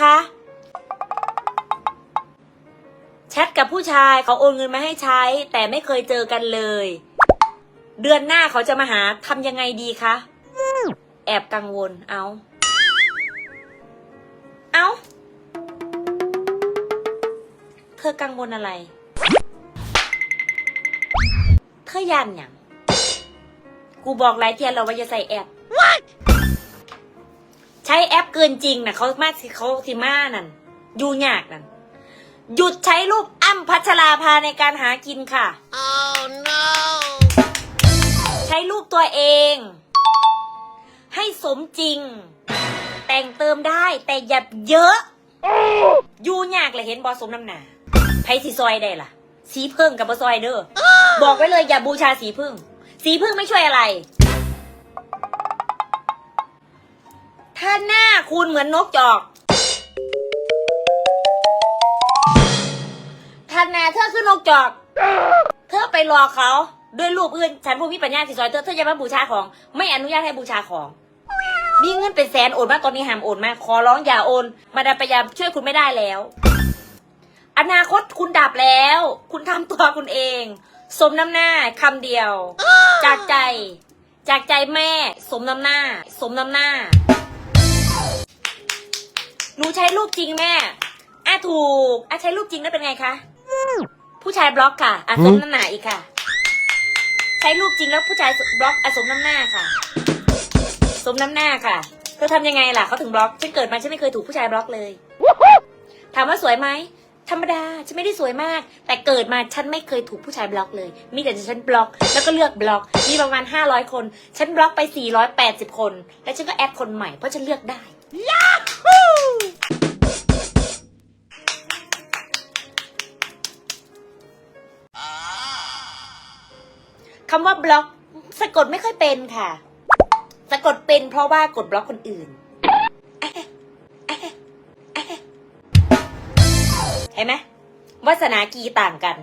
คะแชทกับผู้ชายเขาโอนเงินมาให้ใช้ แต่ไม่เคยเจอกันเลย เดือนหน้าเขาจะมาหาทำยังไงดีคะแอบกังวลเอาเอาเธอกังวลอะไร เธอยันอย่างกูบอกหลายเทียนแล้วว่าอย่าใส่แอปใช้แอปเกินจริงนะเขามาเขาสิมานั่นยูยากนั่นหยุดใช้รูปอ้ำพัชราภาในการหากินค่ะ Oh no! ใช้รูปตัวเอง ให้สมจริง แต่งเติมได้แต่อย่าเยอะยูยากเลยเห็นบอสมน้ำหนาไพสีซอยได้ล่ะ สีพึ่งกับบอซอยเด้อบอกไว้เลยอย่าบูชาสีพึ่ง สีพึ่งไม่ช่วยอะไร ถ้าหน้าคุณเหมือนนกจอกถ้าหน้าเธอคือนกจอก เธอไปรอเขาด้วยรูปอื่น ฉันผู้มีปัญญาสิซอยเธอเธอจะมาบูชาของ ไม่อนุญาตให้บูชาของ มีเงินเป็นแสนโอนมาตอนนี้ห้ามโอนมาขอร้องอย่าโอน มาดามพยายามช่วยคุณไม่ได้แล้ว อนาคตคุณดับแล้ว คุณทำตัวคุณเอง สมน้ำหน้าคำเดียว จากใจ จากใจแม่ สมน้ำหน้า สมน้ำหน้า ช้รูปจริงแม่อะถูกอะใช้รูปจริงแล้วเป็นไงคะ ผู้ชายบล็อกค่ะอะสมน้ำหน้าอีกค่ะ ใช้รูปจริงแล้วผู้ชายบล็อกอะสมน้ำหน้าค่ะ สมน้ำหน้าค่ะเธอทำยังไงล่ะเขาถึงบล็อกฉันเกิดมาฉันไม่เคยถูกผู้ชายบล็อกเลย ถามว่าสวยไหมธรรมดาฉันไม่ได้สวยมาก แต่เกิดมาฉันไม่เคยถูกผู้ชายบล็อกเลย มีแต่ฉันบล็อก แล้วก็เลือกบล็อก มีประมาณ 500 คน ฉันบล็อกไป 480 คน แล้วฉันก็แอดคนใหม่เพราะฉันเลือกได้ คำว่าบล็อกสะกดไม่ค่อยเป็นค่ะ สะกดเป็นเพราะว่ากดบล็อกคนอื่น เห็นไหมวาสนากีต่างกัน